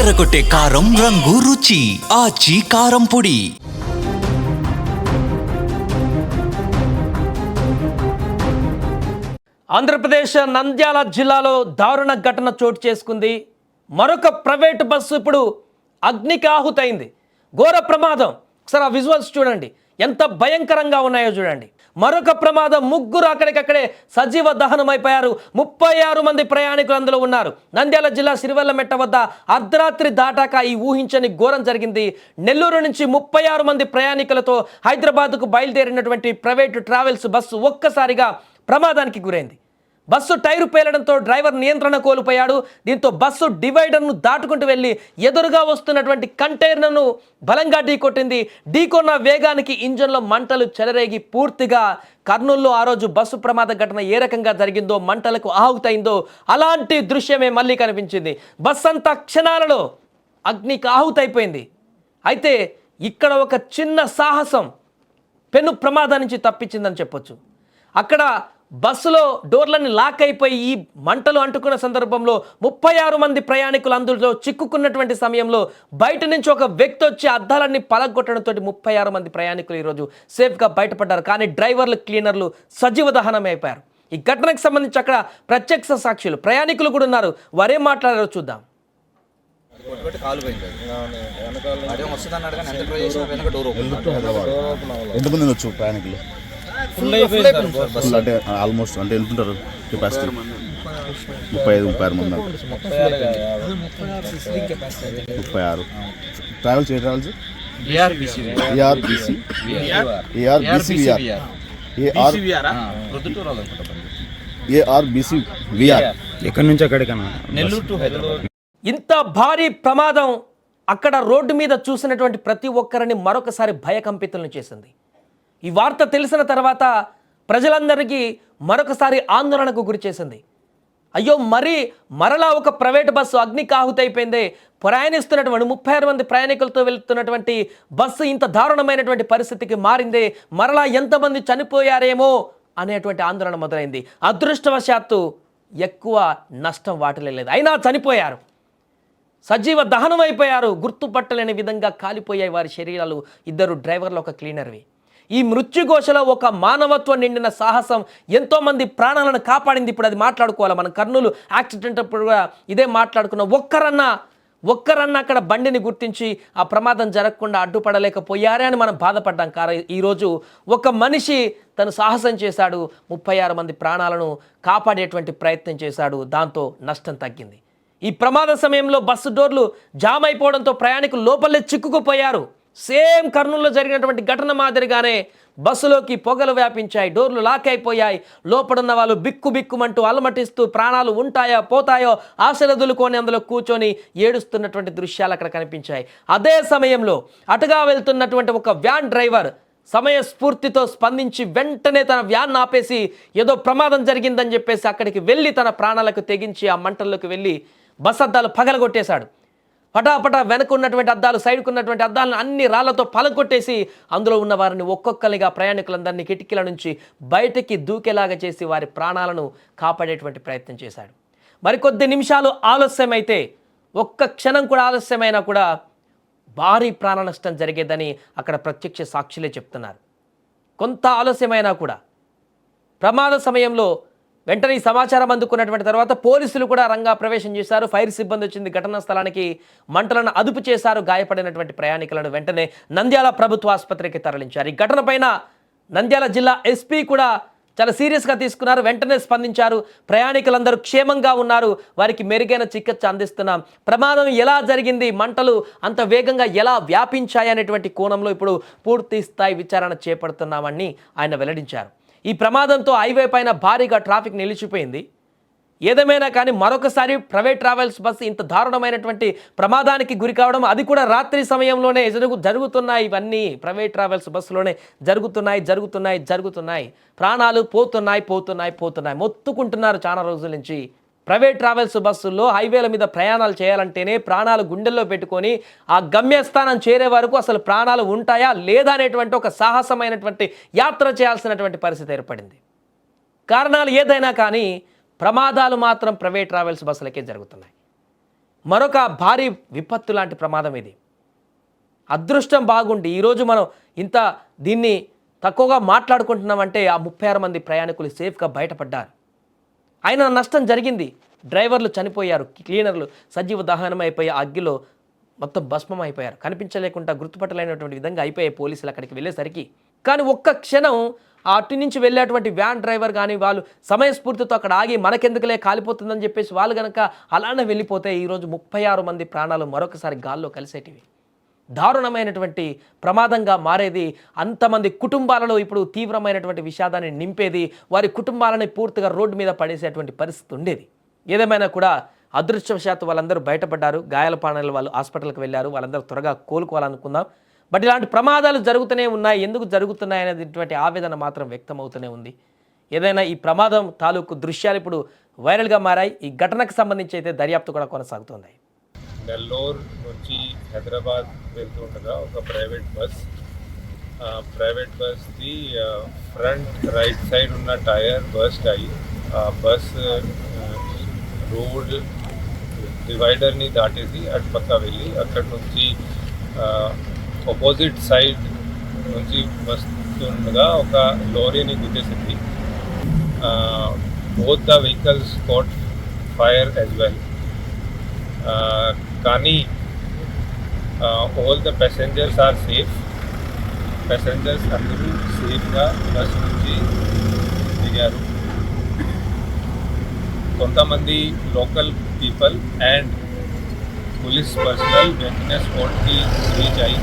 అదరగొట్టే కారం రంగు రుచి. ఆచి కారం పొడి. ఆంధ్రప్రదేశ్ నంద్యాల జిల్లాలో దారుణ ఘటన చోటు చేసుకుంది. మరొక ప్రైవేటు బస్సు ఇప్పుడు అగ్నికి ఆహుతైంది ఘోర ప్రమాదం. ఒకసారి ఆ విజువల్స్ చూడండి. ఎంత భయంకరంగా ఉన్నాయో చూడండి. మరొక ప్రమాదం. ముగ్గురు అక్కడికక్కడే సజీవ దహనమైపోయారు. ముప్పై ఆరు మంది ప్రయాణికులు అందులో ఉన్నారు. నంద్యాల జిల్లా సిరివెల్లమెట్ట వద్ద అర్ధరాత్రి దాటాక ఈ ఊహించని ఘోరం జరిగింది. నెల్లూరు నుంచి ముప్పై ఆరు మంది ప్రయాణికులతో హైదరాబాద్కు బయలుదేరినటువంటి ప్రైవేటు ట్రావెల్స్ బస్సు ఒక్కసారిగా ప్రమాదానికి గురైంది. బస్సు టైరు పేలడంతో డ్రైవర్ నియంత్రణ కోల్పోయాడు. దీంతో బస్సు డివైడర్ను దాటుకుంటూ వెళ్ళి ఎదురుగా వస్తున్నటువంటి కంటైనర్ను బలంగా ఢీకొట్టింది ఢీకొన్న వేగానికి ఇంజన్లో మంటలు చెలరేగి పూర్తిగా కర్నూల్లో ఆ రోజు బస్సు ప్రమాద ఘటన ఏ రకంగా జరిగిందో మంటలకు ఆహుతైందో అలాంటి దృశ్యమే మళ్ళీ కనిపించింది. బస్సు అంతా క్షణాలలో అగ్నికి ఆహుతైపోయింది. అయితే ఇక్కడ ఒక చిన్న సాహసం పెను ప్రమాదం నుంచి తప్పించిందని చెప్పొచ్చు. అక్కడ బస్సులో డోర్లన్నీ లాక్ అయిపోయి ఈ మంటలు అంటుకున్న సందర్భంలో ముప్పై ఆరు మంది ప్రయాణికులు అందులో చిక్కుకున్నటువంటి సమయంలో బయట నుంచి ఒక వ్యక్తి వచ్చి అద్దాలన్నీ పలగొట్టడంతో ముప్పై ఆరు మంది ప్రయాణికులు ఈరోజు సేఫ్గా బయటపడ్డారు. కానీ డ్రైవర్లు క్లీనర్లు సజీవ దహనం అయిపోయారు. ఈ ఘటనకు సంబంధించి అక్కడ ప్రత్యక్ష సాక్షులు ప్రయాణికులు కూడా ఉన్నారు. వారేం మాట్లాడారో చూద్దాం. ఎంతమంది వచ్చు ప్రయాణికులు? ఫుల్ అంటే ఆల్మోస్ట్ అంటే ఎంత ఉంటారు కెపాసిటీ? ముప్పై ఐదు ముప్పై ఆరు మంది ముప్పై ఆరు. ట్రావెల్స్? ఏ travels ARBC ARBC VR AR Proddatur అనుకుంటా ఏఆర్బిసి విఆర్ ఎక్కడి నుంచి ఎక్కడికన్నా నెల్లూరు టు హైదరాబాద్. ఇంత భారీ ప్రమాదం అక్కడ రోడ్డు మీద చూసినటువంటి ప్రతి ఒక్కరిని మరొకసారి భయకంపితులను చేసింది. ఈ వార్త తెలిసిన తర్వాత ప్రజలందరికీ మరొకసారి ఆందోళనకు గురిచేసింది అయ్యో మరి మరలా ఒక ప్రైవేట్ బస్సు అగ్నికి ప్రయాణిస్తున్నటువంటి ముప్పై ఆరు మంది ప్రయాణికులతో వెళ్తున్నటువంటి బస్సు ఇంత దారుణమైనటువంటి పరిస్థితికి మారిందే. మరలా ఎంతమంది చనిపోయారేమో అనేటువంటి ఆందోళన మొదలైంది. అదృష్టవశాత్తు ఎక్కువ నష్టం వాటిల్లలేదు అయినా చనిపోయారు. సజీవ దహనం అయిపోయారు గుర్తుపట్టలేని విధంగా కాలిపోయాయి వారి శరీరాలు. ఇద్దరు డ్రైవర్లు ఒక క్లీనర్వి. ఈ మృత్యుఘోషలో ఒక మానవత్వం నిండిన సాహసం ఎంతోమంది ప్రాణాలను కాపాడింది. ఇప్పుడు అది మాట్లాడుకోవాలి. మనం కర్నూలు యాక్సిడెంట్ అప్పుడు కూడా ఇదే మాట్లాడుకున్న ఒక్కరన్నా ఒక్కరన్నా అక్కడ బండిని గుర్తించి ఆ ప్రమాదం జరగకుండా అడ్డుపడలేకపోయారే అని మనం బాధపడ్డాం. కార ఈరోజు ఒక మనిషి తను సాహసం చేశాడు. ముప్పై ఆరు మంది ప్రాణాలను కాపాడేటువంటి ప్రయత్నం చేశాడు. దాంతో నష్టం తగ్గింది. ఈ ప్రమాద సమయంలో బస్సు డోర్లు జామ్ అయిపోవడంతో ప్రయాణికులు లోపలే చిక్కుకుపోయారు. సేమ్ కర్నూలులో జరిగినటువంటి ఘటన మాదిరిగానే బస్సులోకి పొగలు వ్యాపించాయి డోర్లు లాక్ అయిపోయాయి లోపడున్న వాళ్ళు బిక్కు బిక్కుమంటూ అలమటిస్తూ ప్రాణాలు ఉంటాయో పోతాయో ఆశలు దులుకొని అందులో కూర్చొని ఏడుస్తున్నటువంటి దృశ్యాలు అక్కడ కనిపించాయి. అదే సమయంలో అటుగా వెళ్తున్నటువంటి ఒక వ్యాన్ డ్రైవర్ సమయస్ఫూర్తితో స్పందించి వెంటనే తన వ్యాన్ ఆపేసి ఏదో ప్రమాదం జరిగిందని చెప్పేసి అక్కడికి వెళ్ళి తన ప్రాణాలకు తెగించి ఆ మంటల్లోకి వెళ్ళి బస్ అద్దాలు పగలగొట్టేశాడు. పటాపటా వెనక ఉన్నటువంటి అద్దాలు సైడ్కు ఉన్నటువంటి అద్దాలను అన్ని రాళ్ళతో పలకొట్టేసి అందులో ఉన్న వారిని ఒక్కొక్కరిగా ప్రయాణికులందరినీ కిటికీల నుంచి బయటికి దూకేలాగా చేసి వారి ప్రాణాలను కాపాడేటువంటి ప్రయత్నం చేశాడు. మరికొద్ది నిమిషాలు ఆలస్యమైతే ఒక్క క్షణం కూడా ఆలస్యమైనా కూడా భారీ ప్రాణ నష్టం జరిగేదని అక్కడ ప్రత్యక్ష సాక్షులే చెప్తున్నారు. కొంత ఆలస్యమైనా కూడా ప్రమాద సమయంలో వెంటనే ఈ సమాచారం అందుకున్నటువంటి తర్వాత పోలీసులు కూడా రంగా ప్రవేశం చేశారు. ఫైర్ సిబ్బంది వచ్చింది ఘటనా స్థలానికి మంటలను అదుపు చేశారు. గాయపడినటువంటి ప్రయాణికులను వెంటనే నంద్యాల ప్రభుత్వ ఆసుపత్రికి తరలించారు. ఈ ఘటనపైన నంద్యాల జిల్లా ఎస్పీ కూడా చాలా సీరియస్గా తీసుకున్నారు. వెంటనే స్పందించారు. ప్రయాణికులందరూ క్షేమంగా ఉన్నారు. వారికి మెరుగైన చికిత్స అందిస్తున్నాం. ప్రమాదం ఎలా జరిగింది? మంటలు అంత వేగంగా ఎలా వ్యాపించాయి అనేటువంటి కోణంలో ఇప్పుడు పూర్తి స్థాయి విచారణ చేపడుతున్నామని ఆయన వెల్లడించారు. ఈ ప్రమాదంతో హైవే పైన భారీగా ట్రాఫిక్ నిలిచిపోయింది. ఏదేమైనా కానీ మరొకసారి ప్రైవేట్ ట్రావెల్స్ బస్సు ఇంత దారుణమైనటువంటి ప్రమాదానికి గురి కావడం అది కూడా రాత్రి సమయంలోనే జరుగు జరుగుతున్నాయి. ఇవన్నీ ప్రైవేట్ ట్రావెల్స్ బస్సులోనే జరుగుతున్నాయి జరుగుతున్నాయి జరుగుతున్నాయి. ప్రాణాలు పోతున్నాయి పోతున్నాయి పోతున్నాయి. మొత్తుకుంటున్నారు చాలా రోజుల నుంచి ప్రైవేట్ ట్రావెల్స్ బస్సుల్లో హైవేల మీద ప్రయాణాలు చేయాలంటేనే ప్రాణాలు గుండెల్లో పెట్టుకొని ఆ గమ్యస్థానం చేరే వరకు అసలు ప్రాణాలు ఉంటాయా లేదా అనేటువంటి ఒక సాహసమైనటువంటి యాత్ర చేయాల్సినటువంటి పరిస్థితి ఏర్పడింది. కారణాలు ఏదైనా కానీ ప్రమాదాలు మాత్రం ప్రైవేట్ ట్రావెల్స్ బస్సులకే జరుగుతున్నాయి. మరొక భారీ విపత్తు లాంటి ప్రమాదం ఇది. అదృష్టం బాగుండి ఈరోజు మనం ఇంత దీన్ని తక్కువగా మాట్లాడుకుంటున్నామంటే ఆ ముప్పై ఆరు మంది ప్రయాణికులు సేఫ్గా బయటపడ్డారు. అయినా నష్టం జరిగింది. డ్రైవర్లు చనిపోయారు. క్లీనర్లు సజీవ దహనం అయిపోయి అగ్గిలో మొత్తం భస్మం అయిపోయారు కనిపించలేకుండా గుర్తుపట్టలేనటువంటి విధంగా అయిపోయాయి పోలీసులు అక్కడికి వెళ్ళేసరికి. కానీ ఒక్క క్షణం అటు నుంచి వెళ్ళేటువంటి వ్యాన్ డ్రైవర్ కానీ వాళ్ళు సమయస్ఫూర్తితో అక్కడ ఆగి మనకెందుకులే కాలిపోతుందని చెప్పేసి వాళ్ళు కనుక అలానే వెళ్ళిపోతే ఈరోజు ముప్పై ఆరు మంది ప్రాణాలు మరొకసారి గాల్లో కలిసేటివి. దారుణమైనటువంటి ప్రమాదంగా మారేది అంతమంది కుటుంబాలలో ఇప్పుడు తీవ్రమైనటువంటి విషాదాన్ని నింపేది వారి కుటుంబాలని పూర్తిగా రోడ్డు మీద పడేసేటువంటి పరిస్థితి ఉండేది. ఏదేమైనా కూడా అదృష్టవశాత్తు వాళ్ళందరూ బయటపడ్డారు గాయాల పానాలు వాళ్ళు హాస్పిటల్కి వెళ్ళారు వాళ్ళందరూ త్వరగా కోలుకోవాలనుకుందాం. బట్ ఇలాంటి ప్రమాదాలు జరుగుతూనే ఉన్నాయి ఎందుకు జరుగుతున్నాయి అనేటువంటి ఆవేదన మాత్రం వ్యక్తమవుతూనే ఉంది. ఏదైనా ఈ ప్రమాదం తాలూకు దృశ్యాలు ఇప్పుడు వైరల్గా మారాయి ఈ ఘటనకు సంబంధించి అయితే దర్యాప్తు కూడా కొనసాగుతుంది. నెల్లూరు నుంచి హైదరాబాద్ వెళ్తుండగా ఒక ప్రైవేట్ బస్ ఆ ప్రైవేట్ బస్ది ఫ్రంట్ రైట్ సైడ్ ఉన్న టైర్ బస్ట్ అయ్యి ఆ బస్ రోడ్ డివైడర్ని దాటేసి అటు పక్క వెళ్ళి అక్కడ నుంచి ఆపోజిట్ సైడ్ నుంచి వస్తుండగా ఒక లారీని గుద్దేసింది both the vehicles caught fire as well కానీ all the passengers are safe passengers అందరూ సేఫ్గా బస్ నుంచి దిగారు కొంతమంది local people and police personnel వెంటనే స్పాట్కి రీచ్ అయ్యి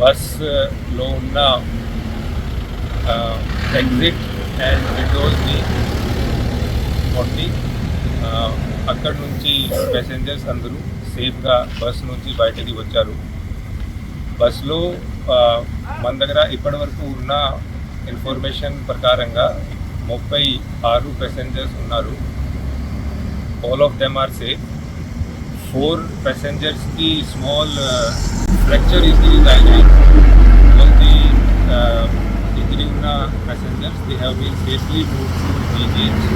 బస్లో ఉన్న ఎగ్జిట్ అండ్ విండోస్ని కొట్టి ఆ, అక్కడ నుంచి ప్యాసెంజర్స్ అందరూ సేఫ్గా బస్ నుంచి బయటకి వచ్చారు. బస్సులో మన దగ్గర ఇప్పటివరకు ఉన్న ఇన్ఫర్మేషన్ ప్రకారంగా ముప్పై ఆరు ప్యాసెంజర్స్ ఉన్నారు. All of them are safe four ప్యాసెంజర్స్కి small fracture injuries అయినాయి ఆల్ ది ఇంజరీ ఉన్న passengers they have been safely move to GGH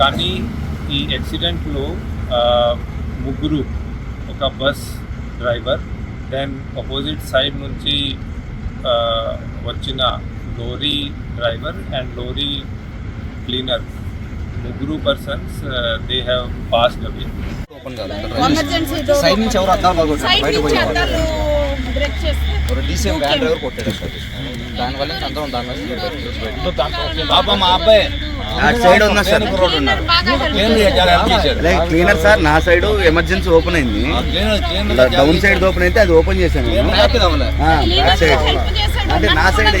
కానీ ఈ యాక్సిడెంట్లో ముగ్గురు ఒక bus driver then opposite side నుంచి వచ్చిన lorry driver and lorry cleaner. ముగ్గురు persons they have passed away open కాదు ఎమర్జెన్సీ సైడ్ నుంచి ఎవరు అద్దాలు సైడ్ బయట బ్రేక్ చేస్తే ఒక డీసీఎం వ్యాన్ డ్రైవర్ కొట్టాడు సార్. దానివల్ల ఇంకా అందరం దానివల్ల పాప మా అబ్బాయి అటు సైడ్ ఉన్నా సార్ క్లీనర్ సార్ నా సైడ్ ఎమర్జెన్సీ ఓపెన్ అయింది. డౌన్ సైడ్ ఓపెన్ అయితే అది ఓపెన్ చేశాను సైడ్ అంటే నా సైడ్.